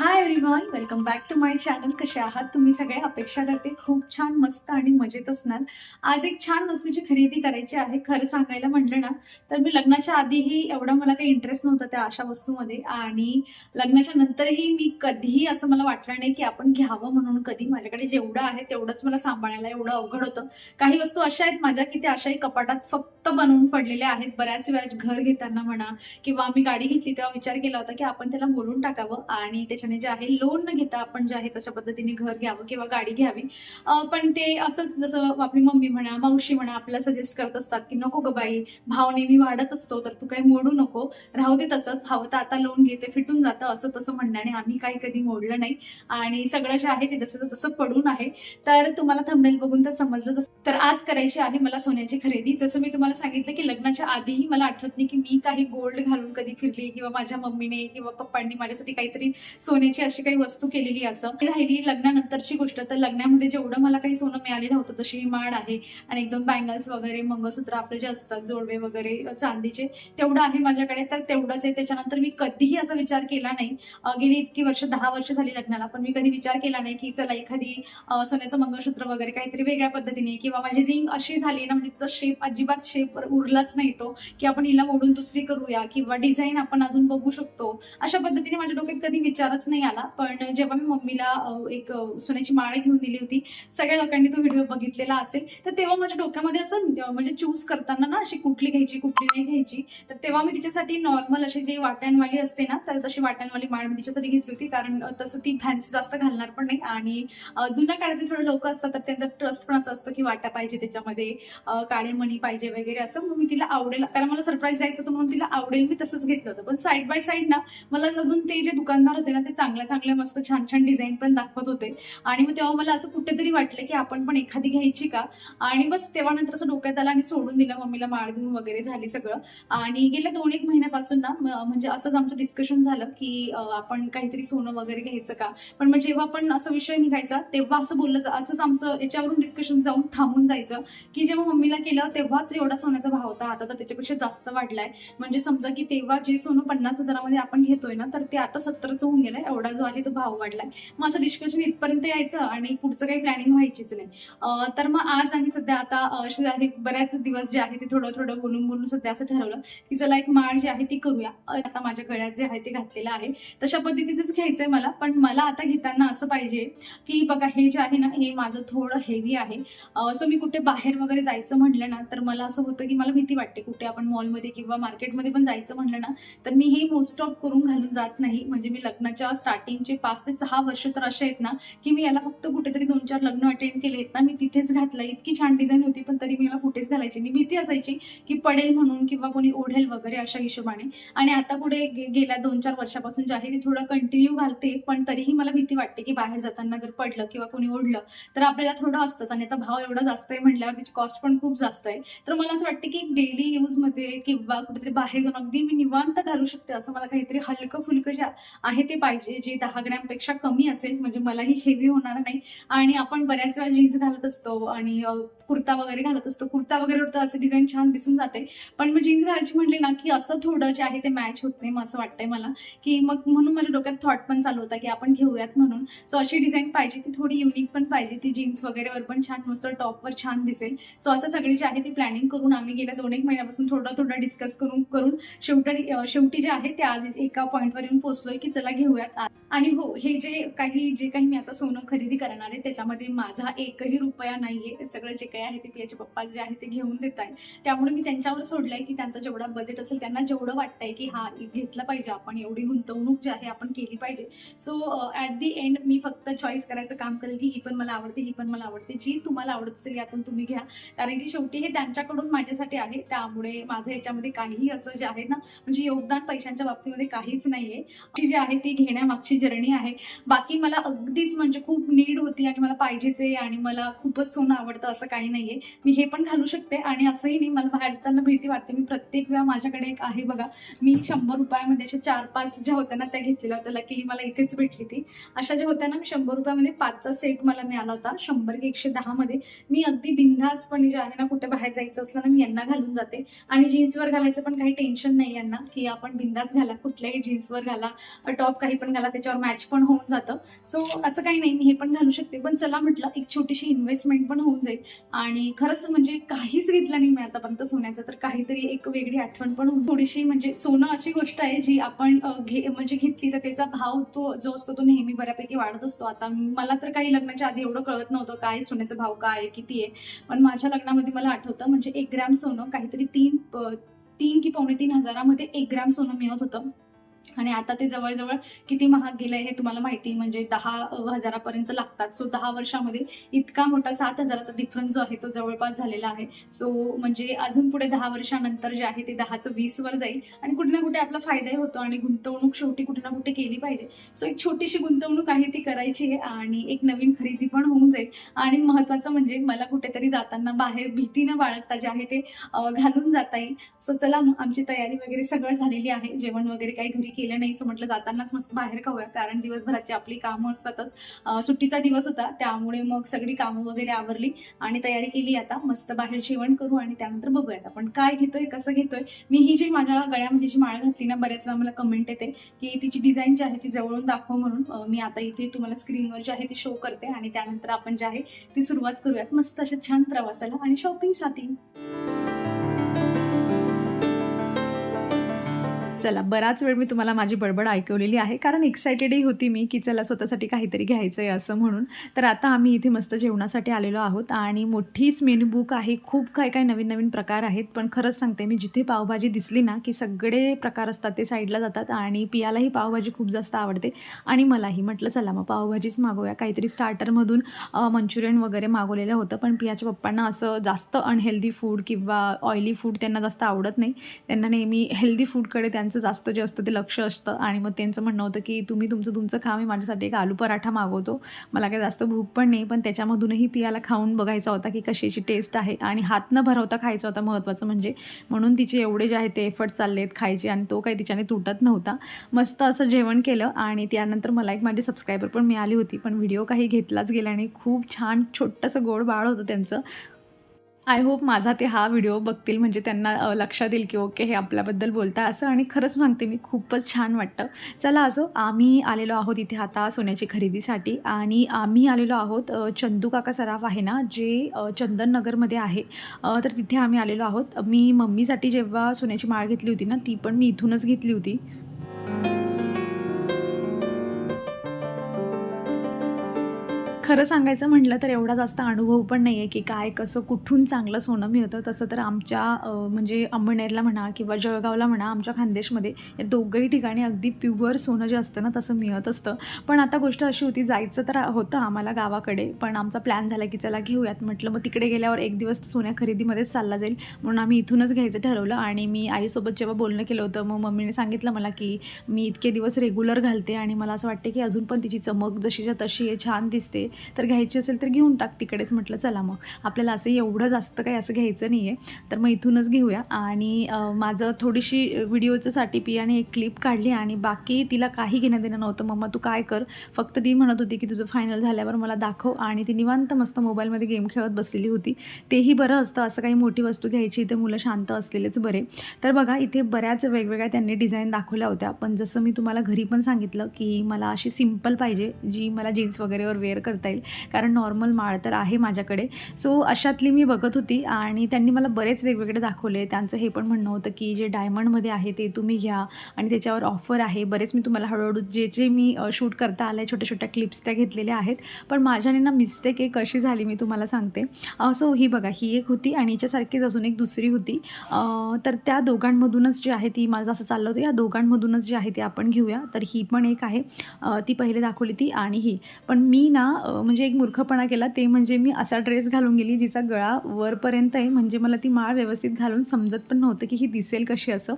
Hi everyone welcome back to my channel कसे आहात? तुम्ही सगळे? अपेक्षा करते खूप छान मस्त आणि मजेत असणार. आज एक छान वस्तूची खरेदी करायची आहे. खरं सांगायला म्हटलं ना तर मी लग्नाच्या आधीही एवढा मला काही इंटरेस्ट नव्हता त्या अशा वस्तूमध्ये. आणि लग्नाच्या नंतरही मी कधीही असं मला वाटलं नाही की आपण घ्यावं म्हणून कधी. माझ्याकडे जेवढं आहे तेवढंच मला सांभाळायला एवढं अवघड होतं. काही वस्तू अशा आहेत माझ्या की त्या अशाही कपाटात फक्त बनवून पडलेल्या आहेत. बऱ्याच वेळा घर घेताना म्हणा किंवा आम्ही गाडी घेतली तेव्हा विचार केला होता की आपण त्याला बोलून टाकावं आणि त्याच्या त्याच्याने जे आहे लोन न घेता आपण जे आहे तशा पद्धतीने घर घ्यावं किंवा गाडी घ्यावी. पण ते असंच जसं आपली मम्मी म्हणा मावशी म्हणा आपल्याला सजेस्ट करत असतात की नको ग बाई भाव नेहमी वाढत असतो तर तू काही मोडू नको. राहू दे तसंच. हवं तर आता लोन घेते फिटून जातं. असं तसं म्हणण्याने आम्ही काही कधी मोडलं नाही. आणि सगळं जे आहे ते जसं तसं पडून आहे. तर तुम्हाला थंबनेल बघून तर समजलं तर आज करायची आहे मला सोन्याची खरेदी. जसं मी तुम्हाला सांगितलं की लग्नाच्या आधीही मला आठवत नाही की मी काही गोल्ड घालून कधी फिरली किंवा माझ्या मम्मीने किंवा पप्पांनी माझ्यासाठी काहीतरी सोन्याची अशी काही वस्तू केलेली असं. राहिली लग्नानंतरची गोष्ट. तर लग्नामध्ये जेवढं मला काही सोनं मिळालेलं होतं तशी माड आहे. आणि एकदम बँगल्स वगैरे मंगळसूत्र आपले जे असतात जोडवे वगैरे चांदीचे तेवढं आहे माझ्याकडे. तर तेवढंच आहे. त्याच्यानंतर मी कधीही असा विचार केला नाही. गेली इतकी वर्ष दहा वर्ष झाली लग्नाला पण मी कधी विचार केला नाही की चला एखादी सोन्याचं मंगळसूत्र वगैरे काहीतरी वेगळ्या पद्धतीने किंवा माझी रिंग अशी झाली ना म्हणजे तिचा शेप अजिबात शेप उरलाच नाही तो की आपण हिला मोडून दुसरी करूया किंवा डिझाईन आपण अजून बघू शकतो. अशा पद्धतीने माझ्या डोक्यात कधी विचारच नाही आला. पण जेव्हा मी मम्मीला एक सोन्याची माळ घेऊन दिली होती सगळ्या लोकांनी तो व्हिडिओ बघितलेला असेल तर तेव्हा माझ्या डोक्यामध्ये असं म्हणजे चूज करताना ना अशी कुठली घ्यायची कुठली नाही घ्यायची तर तेव्हा मी तिच्यासाठी नॉर्मल अशी जी वाट्यांवाली असते ना तर तशी वाट्यांवाली माळ मी तिच्यासाठी घेतली होती कारण तसं ती फॅन्सी जास्त घालणार पण नाही आणि जुन्या काळातले थोडे लोक असतात तर त्यांचा ट्रस्ट पण असं असतं की वाटा पाहिजे त्याच्यामध्ये काळे मणी पाहिजे वगैरे असं मग मी तिला आवडेल कारण मला सरप्राईज द्यायचं होतं म्हणून तिला आवडेल मी तसंच घेतलं होतं. पण साईड बाय साईड ना मला अजून ते जे दुकानदार होते ना ते चांगल्या चांगल्या मस्त छान छान डिझाईन पण दाखवत होते. आणि मग तेव्हा मला असं कुठेतरी वाटलं की आपण पण एखादी घ्यायची का? आणि बस तेव्हा नंतर असं डोक्यात आलं आणि सोडून दिलं. मम्मीला माळ देऊन वगैरे झाली सगळं. आणि गेल्या दोन एक महिन्यापासून ना म्हणजे असंच आमचं डिस्कशन झालं की आपण काहीतरी सोनं वगैरे घ्यायचं का? पण मग जेव्हा पण असं विषय निघायचा तेव्हा असं बोललं असंच आमचं याच्यावरून डिस्कशन जाऊन थांबून जायचं की जेव्हा मम्मीला केलं तेव्हाच एवढा सोन्याचा भाव होता. आता तर त्याच्यापेक्षा जास्त वाढलाय. म्हणजे समजा की तेव्हा जे सोनं पन्नास हजारामध्ये आपण घेतोय ना तर ते आता सत्तरचं होऊन गेलं गेलंय एवढा जो आहे तो भाव वाढलाय. मग असं डिस्कशन इथपर्यंत यायचं आणि पुढचं काही प्लॅनिंग व्हायचीच नाही. तर मग आज आम्ही सध्या आता असे आहे बऱ्याच दिवस जे आहे ते थोडं थोडं बोलून बोलून सध्या असं ठरवलं की चला एक माळ जी आहे ती करूया. आता माझ्या गळ्यात जे आहे ते घातलेलं आहे. तशा पद्धतीतच घ्यायचंय मला पण मला आता घेताना असं पाहिजे की बघा हे जे आहे ना हे माझं थोडं हेवी आहे. सो मी कुठे बाहेर वगैरे जायचं म्हटलं ना तर मला असं होतं की मला भीती वाटते. कुठे आपण मॉलमध्ये किंवा मार्केटमध्ये पण जायचं म्हटलं ना तर मी हे मोस्ट ऑफ करून घालून जात नाही. म्हणजे मी लग्नाच्या स्टार्टिंगचे पाच ते सहा वर्ष तर असे आहेत ना की मी याला फक्त कुठेतरी दोन चार लग्न अटेंड केले आहेत ना मी तिथेच घातलं. इतकी छान डिझाईन होती पण तरी मी याला कुठेच घालायची नाही. भीती असायची की पडेल म्हणून किंवा कोणी ओढेल वगैरे अशा हिशोबाने. आणि आता पुढे गेल्या दोन चार वर्षापासून जे आहे ते थोडं कंटिन्यू घालते पण तरीही मला भीती वाटते की बाहेर जाताना जर पडलं किंवा कोणी ओढलं तर आपल्याला थोडं असतंच. आणि आता भाव एवढा जास्त आहे म्हटल्यावर त्याची कॉस्ट पण खूप जास्त आहे. तर मला असं वाटतं की डेली यूजमध्ये किंवा कुठेतरी बाहेर जाऊन अगदी मी निवांत घालू शकते असं मला काहीतरी हलकं फुलकं जे आहे ते पाहिजे. जे दहा ग्रॅमपेक्षा कमी असेल म्हणजे मलाही हेवी होणार नाही. आणि आपण बऱ्याच वेळा जीन्स घालत असतो आणि कुर्ता वगैरे घालत असतो. कुर्ता वगैरे तर असं डिझाईन छान दिसून जाते. पण मग जीन्स घालायची म्हटली ना की असं थोडं जे आहे ते मॅच होत नाही मग असं वाटतंय मला. की मग म्हणून माझ्या डोक्यात थॉट पण चालू होता की आपण घेऊयात म्हणून. सो अशी डिझाईन पाहिजे ती थोडी युनिक पण पाहिजे. ती जीन्स वगैरेवर पण छान मस्त टॉपवर छान दिसेल. सो असं सगळी जे आहे ती प्लॅनिंग करून आम्ही गेल्या दोन एक महिन्यापासून थोडं थोडं डिस्कस करून करून शेवटी शेवटी जे आहे ते आज एका पॉईंटवर येऊन पोहोचलोय की चला घेऊयात. आज. आणि हो हे जे काही जे काही मी आता सोनं खरेदी करणार आहे त्याच्यामध्ये माझा एकही रुपया नाहीये. सगळं जे काही आहे ते पियाचे पप्पा जे आहे ते घेऊन देत आहे त्यामुळे मी त्यांच्यावर सोडलंय की त्यांचा जेवढा बजेट असेल त्यांना जेवढं वाटतंय की हा घेतलं पाहिजे आपण एवढी गुंतवणूक जी आहे आपण केली पाहिजे. सो ऍट दी एंड मी फक्त चॉईस करायचं काम करेल की ही पण मला आवडते ही पण मला आवडते. जी तुम्हाला आवडत असेल यातून तुम्ही घ्या. कारण की शेवटी हे त्यांच्याकडून माझ्यासाठी आहे. त्यामुळे माझं याच्यामध्ये काहीही असं जे आहे ना म्हणजे योगदान पैशांच्या बाबतीमध्ये काहीच नाहीये. ती जी आहे ती घेण्यामागची जर्नी आहे. बाकी मला अगदीच म्हणजे खूप नीड होती आणि मला पाहिजेच आहे आणि मला खूपच सोनं आवडतं असं काही नाहीये. मी हे पण घालू शकते आणि असंही नाही मला बाहेर जाताना भीती वाटते. मी प्रत्येक वेळा माझ्याकडे एक आहे बघा. मी शंभर रुपयामध्ये अशा चार पाच ज्या होत्या ना त्या घेतलेल्या होत्या. लकीली मला इथेच भेटली ती. अशा ज्या होत्या ना मी शंभर रुपयामध्ये पाचचा सेट मला मिळाला होता. शंभर की एकशे दहा मध्ये. मी अगदी बिनधास्तपणे जे आहे ना कुठे बाहेर जायचं असलं ना मी यांना घालून जाते. आणि जीन्सवर घालायचं पण काही टेन्शन नाही यांना की आपण बिंदास घाला. कुठल्याही जीन्सवर घाला. टॉप काही पण घाला. त्याच्यावर त्याच्यावर मॅच पण होऊन जातं. सो असं काही नाही मी हे पण घालू शकते. पण चला म्हटलं एक छोटीशी इन्व्हेस्टमेंट पण होऊन जाईल. आणि खरंच म्हणजे काहीच घेतलं नाही मी आतापर्यंत सोन्याचं. तर काहीतरी एक वेगळी आठवण पण थोडीशी म्हणजे सोनं अशी गोष्ट आहे जी आपण घे म्हणजे घेतली तर त्याचा भाव तो जो असतो तो नेहमी बऱ्यापैकी वाढत असतो. आता मला तर काही लग्नाच्या आधी एवढं कळत नव्हतं काय सोन्याचा भाव काय आहे किती आहे. पण माझ्या लग्नामध्ये मला आठवतं म्हणजे एक ग्रॅम सोनं काहीतरी तीन तीन की पावणे तीन हजारामध्ये एक ग्रॅम सोनं मिळत होतं. आणि आता ते जवळजवळ किती महाग गेलंय हे तुम्हाला माहिती म्हणजे दहा हजारापर्यंत लागतात. सो दहा वर्षामध्ये इतका मोठा सात हजाराचा डिफरन्स जो आहे तो जवळपास झालेला आहे. सो म्हणजे अजून पुढे दहा वर्षानंतर जे आहे ते दहाचं वीस वर जाईल. आणि कुठे ना कुठे आपला फायदाही होतो आणि गुंतवणूक शेवटी कुठे ना कुठे केली पाहिजे. सो एक छोटीशी गुंतवणूक आहे ती करायची आहे आणि एक नवीन खरेदी पण होऊन जाईल. आणि महत्वाचं म्हणजे मला कुठेतरी जाताना बाहेर भीती न बाळगता जे आहे ते घालून जाता येईल. सो चला आमची तयारी वगैरे सगळं झालेली आहे. जेवण वगैरे काही घरी केलं नाही. सो म्हटलं जातानाच मस्त बाहेर खाऊया. कारण दिवसभराची आपली कामं असतातच. सुट्टीचा दिवस होता. त्यामुळे मग सगळी कामं वगैरे आवरली आणि तयारी केली आता. मस्त बाहेर जेवण करू आणि त्यानंतर बघूयात आपण काय घेतोय कसं घेतोय. मी ही जी माझ्या गळ्यामध्ये जी माळ घातली ना बऱ्याच वेळा मला कमेंट येते की तिची डिझाईन जी आहे ती जवळून दाखव म्हणून. मी आता इथे तुम्हाला स्क्रीनवर जी आहे ती शो करते आणि त्यानंतर आपण जे आहे ती सुरुवात करूयात. मस्त अशा छान प्रवासाला आणि शॉपिंगसाठी चला बराच वेळ मी तुम्हाला माझी बडबड ऐकवलेली आहे. कारण एक्सायटेडही होती मी की चला स्वतःसाठी काहीतरी घ्यायचं आहे असं म्हणून. तर आता आम्ही इथे मस्त जेवणासाठी आलेलो आहोत आणि मोठीच मेनू बुक आहे. खूप काही काही नवीन नवीन प्रकार आहेत. पण खरंच सांगते मी जिथे पावभाजी दिसली ना की सगळे प्रकार असतात ते साईडला जातात आणि पियालाही पावभाजी खूप जास्त आवडते. आणि मलाही. म्हटलं चला मग पावभाजीच मागवूया काहीतरी स्टार्टरमधून मंचुरियन वगैरे मागवलेलं होतं. पण पियाच्या पप्पांना असं जास्त अनहेल्दी फूड किंवा ऑइली फूड त्यांना जास्त आवडत नाही. त्यांना नेहमी हेल्दी फूडकडे त्यांचं त्यांचं जास्त जे असतं ते लक्ष असतं. आणि मग त्यांचं म्हणणं होतं की तुम्ही तुमचं तुमचं खा मी माझ्यासाठी एक आलू पराठा मागवतो. मला काही जास्त भूक पण नाही पण त्याच्यामधूनही पियाला खाऊन बघायचा होता की कशाची टेस्ट आहे. आणि हात न भरवता खायचा होता महत्त्वाचं म्हणजे. म्हणून तिचे एवढे जे आहे ते एफर्ट चालले आहेत खायचे आणि तो काही तिच्याने तुटत नव्हता. मस्त असं जेवण केलं आणि त्यानंतर मला एक माझी सबस्क्रायबर पण मिळाली होती. पण व्हिडिओ काही घेतलाच गेला आणि खूप छान छोटंसं गोड बाळ होतं त्यांचं. आय होप माझा ते हा व्हिडिओ बघतील म्हणजे त्यांना लक्षात येईल की ओके हे आपल्याबद्दल बोलता असं. आणि खरंच सांगते मी खूपच छान वाटतं. चला असो आम्ही आलेलो आहोत इथे आता सोन्याची खरेदीसाठी. आणि आम्ही आलेलो आहोत चंदू काका सराफ आहे ना जे चंदननगरमध्ये आहे. तर तिथे आम्ही आलेलो आहोत. मी मम्मीसाठी जेव्हा सोन्याची माळ घेतली होती ना ती पण मी इथूनच घेतली होती. खरं सांगायचं म्हटलं तर एवढा जास्त अनुभव पण नाही आहे की काय कसं कुठून चांगलं सोनं मिळतं. तसं तर आमच्या म्हणजे अंबनेरला म्हणा किंवा जळगावला म्हणा आमच्या खानदेशमध्ये या दोघंही ठिकाणी अगदी प्युअर सोनं जे असतं ना तसं मिळत असतं. पण आता गोष्ट अशी होती जायचं तर होतं आम्हाला गावाकडे पण आमचा प्लॅन झाला की चला घेऊयात. म्हटलं मग तिकडे गेल्यावर एक दिवस सोन्या खरेदीमध्येच चालला जाईल म्हणून आम्ही इथूनच घ्यायचं ठरवलं. आणि मी आईसोबत जेव्हा बोलणं केलं होतं मग मम्मीने सांगितलं मला की मी इतके दिवस रेग्युलर घालते आणि मला असं वाटते की अजून पण तिची चमक जशीच्या तशी आहे छान दिसते. तर घ्यायची असेल तर घेऊन टाक तिकडेच. म्हटलं चला मग. आपल्याला असं एवढं जास्त काही असं घ्यायचं नाही आहे तर मग इथूनच घेऊया. आणि माझं थोडीशी व्हिडिओच्यासाठी पियाने एक क्लिप काढली आणि बाकी तिला काही घेणं देणं नव्हतं. मम्मा तू काय कर? फक्त ती म्हणत होती की तुझं फायनल झाल्यावर मला दाखव. आणि ती निवांत मस्त मोबाईलमध्ये गेम खेळत बसलेली होती. तेही बरं असतं. असं काही मोठी वस्तू घ्यायची इथे मुलं शांत असलेलेच बरे. तर बघा इथे बऱ्याच वेगवेगळ्या त्यांनी डिझाईन दाखवल्या होत्या. पण जसं मी तुम्हाला घरी पण सांगितलं की मला अशी सिंपल पाहिजे जी मला जीन्स वगैरेवर वेअर करता येईल कारण नॉर्मल माळ तर आहे माझ्याकडे. सो अशातली मी बघत होती आणि त्यांनी मला बरेच वेगवेगळे दाखवले. त्यांचं हे पण म्हणणं होतं की जे डायमंडमध्ये आहे ते तुम्ही घ्या आणि त्याच्यावर ऑफर आहे. बरेच मी तुम्हाला हळूहळू जे जे मी शूट करता आलं छोट्या छोट्या क्लिप्स त्या घेतलेल्या आहेत. पण माझ्याने ना मिस्टेक एक कशी झाली मी तुम्हाला सांगते. सो ही बघा ही एक होती आणि हिच्यासारखीच अजून एक दुसरी होती. तर त्या दोघांमधूनच जी आहे ती माझं असं चाललं होतं या दोघांमधूनच जी आहे ती आपण घेऊया. तर ही पण एक आहे. ती पहिले दाखवली ती आणि ही. पण मी ना म्हणजे एक मूर्खपणा केला. ते म्हणजे मी असा ड्रेस घालून गेली जिचा गळा वरपर्यंत आहे. म्हणजे मला ती माळ व्यवस्थित घालून समजत पण नव्हतं की ही दिसेल कशी असं.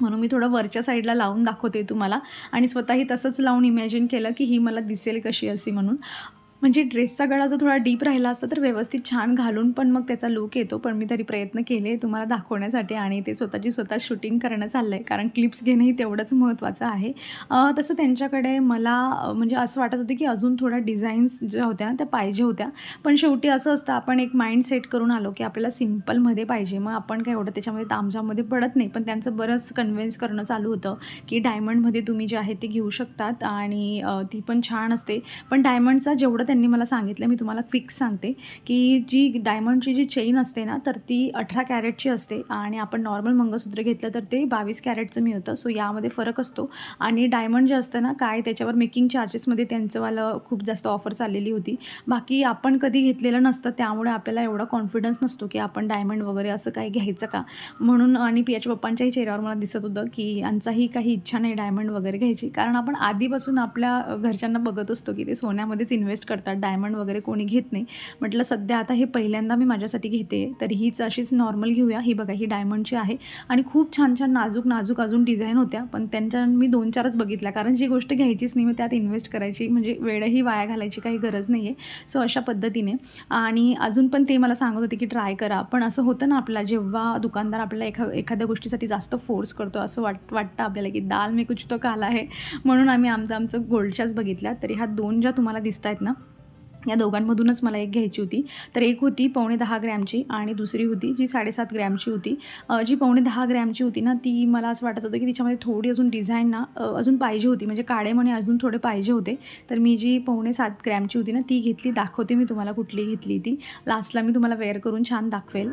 म्हणून मी थोडं वरच्या साईडला लावून दाखवते तुम्हाला. आणि स्वतःही तसंच लावून इमॅजिन केलं की ही मला दिसेल कशी असे म्हणून. म्हणजे ड्रेसचा गळा जर थोडा डीप राहिला असता तर व्यवस्थित छान घालून पण मग त्याचा लुक येतो. पण मी तरी प्रयत्न केले तुम्हाला दाखवण्यासाठी आणि ते स्वतःची स्वतः शूटिंग करणं चाललं आहे कारण क्लिप्स घेणंही तेवढंच महत्त्वाचं आहे. तसं त्यांच्याकडे मला म्हणजे असं वाटत होतं की अजून थोड्या डिझाईन्स ज्या होत्या त्या पाहिजे होत्या. पण शेवटी असं असतं आपण एक माइंड सेट करून आलो की आपल्याला सिम्पलमध्ये पाहिजे. मग आपण काय एवढं त्याच्यामध्ये तामझामध्ये पडत नाही. पण त्यांचं बरंच कन्व्हिन्स करणं चालू होतं की डायमंडमध्ये तुम्ही जे आहे ते घेऊ शकतात आणि ती पण छान असते. पण डायमंडचा जेवढं त्यांनी मला सांगितलं मी तुम्हाला फिक्स सांगते की जी डायमंडची जी चेन असते ना तर ती अठरा कॅरेटची असते आणि आपण नॉर्मल मंगळसूत्र घेतलं तर ते बावीस कॅरेटचं मिळतं. सो यामध्ये फरक असतो. आणि डायमंड जे असतं ना काय त्याच्यावर मेकिंग चार्जेसमध्ये त्यांचंवालं खूप जास्त ऑफर चाललेली होती. बाकी आपण कधी घेतलेलं नसतं त्यामुळे आपल्याला एवढा कॉन्फिडन्स नसतो की आपण डायमंड वगैरे असं काही घ्यायचं का? म्हणून आणि पियाच्या पप्पांच्याही चेहऱ्यावर मला दिसत होतं की यांचाही काही इच्छा नाही डायमंड वगैरे घ्यायची. कारण आपण आधीपासून आपल्या घरच्यांना बघत असतो की ते सोन्यामध्येच इन्व्हेस्ट करतात. डायमंड वगैरे कोणी घेत नाही. म्हटलं सध्या आता हे पहिल्यांदा मी माझ्यासाठी घेते. तर हीच अशीच नॉर्मल घेऊया. ही बघा ही डायमंडची आहे. आणि खूप छान छान नाजूक नाजूक अजून डिझाईन होत्या. पण त्यांच्या मी दोन चारच बघितल्या. कारण जी गोष्ट घ्यायचीच नाही मग त्यात इन्व्हेस्ट करायची. म्हणजे वेळही वाया घालायची काही गरज नाही आहे सो अशा पद्धतीने. आणि अजून पण ते मला सांगत होते की ट्राय करा. पण असं होतं ना आपला जेव्हा दुकानदार आपल्याला एखा एखाद्या गोष्टीसाठी जास्त फोर्स करतो असं वाट वाटतं आपल्याला की दाल मी कुछ तो काला आहे. म्हणून आम्ही आमचं आमचं गोल्डच्याच बघितल्या. तरी ह्या दोन ज्या तुम्हाला दिसत आहेत ना या दोघांमधूनच मला एक घ्यायची होती. तर एक होती पावणे दहा ग्रॅमची आणि दुसरी होती जी साडेसात ग्रॅमची होती. जी पावणे दहा ग्रॅमची होती ना ती मला असं वाटत होतं की तिच्यामध्ये थोडी अजून डिझाईन ना अजून पाहिजे होती. म्हणजे काळे म्हणे अजून थोडे पाहिजे होते. तर मी जी पावणे सात ग्रॅमची होती ना ती घेतली. दाखवते मी तुम्हाला कुठली घेतली ती. लास्टला मी तुम्हाला वेअर करून छान दाखवेल.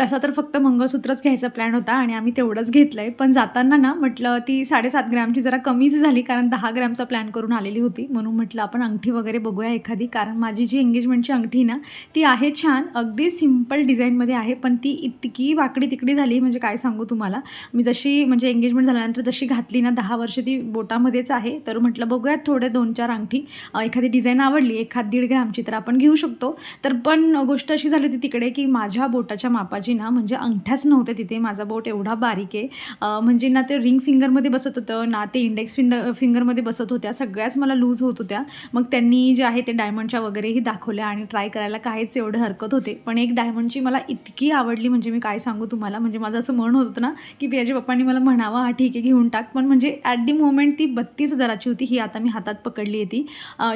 तसा तर फक्त मंगळसूत्रच घ्यायचा प्लॅन होता आणि आम्ही तेवढंच घेतलं आहे पण जाताना ना म्हटलं ती साडेसात ग्रॅमची जरा कमीच झाली कारण दहा ग्रॅमचा प्लॅन करून आलेली होती. म्हणून म्हटलं आपण अंगठी वगैरे बघूया एखादी कारण माझी जी एंगेजमेंटची अंगठी ना ती आहे छान अगदी सिंपल डिझाईनमध्ये आहे पण ती इतकी वाकडी तिकडी झाली म्हणजे काय सांगू तुम्हाला. मी जशी म्हणजे एंगेजमेंट झाल्यानंतर जशी घातली ना दहा वर्ष ती बोटामध्येच आहे. तर म्हटलं बघूयात थोडे दोन चार अंगठी एखादी डिझाईन आवडली एखाद दीड ग्रॅमची तर आपण घेऊ शकतो. तर पण गोष्ट अशी झाली होती तिकडे की माझ्या बोटाच्या मापाची ना म्हणजे अंगठ्याच नव्हते तिथे माझा बोट एवढा बारीक आहे. म्हणजे ना ते रिंग फिंगरमध्ये बसत होतं ना ते इंडेक्स फिंगर फिंगरमध्ये बसत होत्या सगळ्याच मला लूज होत होत्या. मग त्यांनी जे आहे ते डायमंडच्या वगैरेही दाखवल्या आणि ट्राय करायला काहीच एवढं हरकत होते. पण एक डायमंडची मला इतकी आवडली म्हणजे मी काय सांगू तुम्हाला म्हणजे माझं असं मन होतं ना की पियाजी पप्पांनी मला म्हणावं हा ठीक आहे घेऊन टाक. पण म्हणजे ॲट दी मोमेंट ती बत्तीस हजाराची होती ही आता मी हातात पकडली होती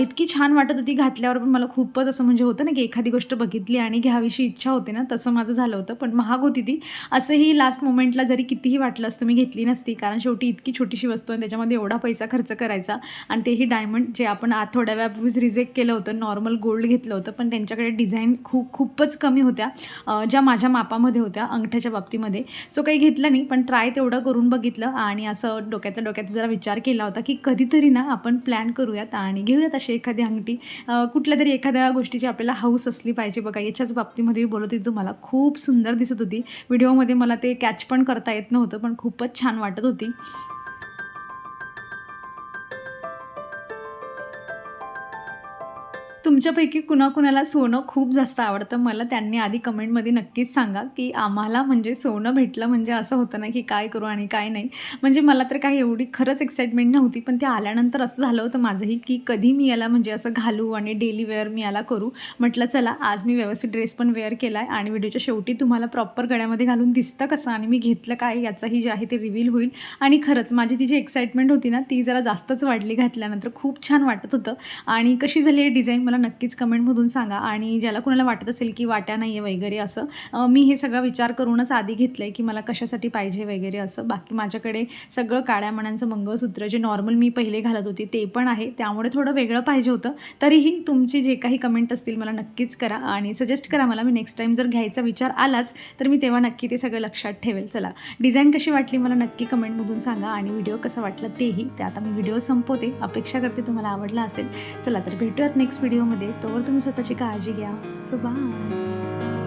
इतकी छान वाटत होती घातल्यावर पण मला खूपच असं म्हणजे होतं ना की एखादी गोष्ट बघितली आणि घ्यावीशी इच्छा होते ना तसं माझं झालं होतं. पण महाग होती ती. असंही लास्ट मोमेंटला जरी कितीही वाटलं असतं मी घेतली नसती. कारण शेवटी इतकी छोटीशी वस्तू आणि त्याच्यामध्ये एवढा पैसा खर्च करायचा. आणि तेही डायमंड जे आपण आत थोड्या वेळापूर्वीच रिजेक्ट केलं होतं नॉर्मल गोल्ड घेतलं होतं. पण त्यांच्याकडे डिझाईन खूप खूपच कमी होत्या. ज्या माझ्या मापामध्ये होत्या अंगठ्याच्या बाबतीमध्ये. सो काही घेतलं नाही पण ट्राय तेवढं करून बघितलं. आणि असं डोक्यातल्या डोक्यात जरा विचार केला होता की कधीतरी ना आपण प्लॅन करूयात आणि घेऊयात अशी एखादी अंगठी. कुठल्या तरी एखाद्या गोष्टीची आपल्याला हाऊस असली पाहिजे बघा. याच्याच बाबतीमध्ये मी बोलत होती तुम्हाला खूप सुंदर दिसत होती. व्हिडिओमध्ये मला ते कॅच पण करता येत नव्हतं पण खूपच छान वाटत होती. तुमच्यापैकी कुणाकुणाला सोनं खूप जास्त आवडतं मला त्यांनी आधी कमेंटमध्ये नक्कीच सांगा की आम्हाला म्हणजे सोनं भेटलं म्हणजे असं होतं ना की काय करू आणि काय नाही. म्हणजे मला तर काही एवढी खरंच एक्साइटमेंट नव्हती पण ते आल्यानंतर असं झालं होतं माझंही की कधी मी याला म्हणजे असं घालू आणि डेली वेअर मी याला करू. म्हटलं चला आज मी व्यवस्थित ड्रेस पण वेअर केला आहे आणि व्हिडिओच्या शेवटी तुम्हाला प्रॉपर गळ्यामध्ये घालून दिसतं कसं आणि मी घेतलं काय याचाही जे आहे ते रिव्हील होईल. आणि खरंच माझी ती जी एक्साइटमेंट होती ना ती जरा जास्तच वाढली घातल्यानंतर. खूप छान वाटत होतं. आणि कशी झाली डिझाईन मला नक्कीच कमेंटमधून सांगा. आणि ज्याला कुणाला वाटत असेल की वाट्या नाही आहे वगैरे असं मी हे सगळा विचार करूनच आधी घेतलं आहे की मला कशासाठी पाहिजे वगैरे असं. बाकी माझ्याकडे सगळं काळ्या मनांचं मंगळसूत्र जे नॉर्मल मी पहिले घालत होती ते पण आहे. त्यामुळे थोडं वेगळं पाहिजे होतं. तरीही तुमची जे काही कमेंट असतील मला नक्कीच करा. आणि सजेस्ट करा मला मी नेक्स्ट टाईम जर घ्यायचा विचार आलाच तर मी तेव्हा नक्की ते सगळं लक्षात ठेवेल. चला. डिझाईन कशी वाटली मला नक्की कमेंटमधून सांगा. आणि व्हिडिओ कसा वाटला तेही. ते आता मी व्हिडिओ संपवते. अपेक्षा करते तुम्हाला आवडला असेल. चला तर भेटूयात नेक्स्ट व्हिडिओ व्हिडिओमध्ये तोवर तुम्ही स्वतःची काळजी घ्या सो बाय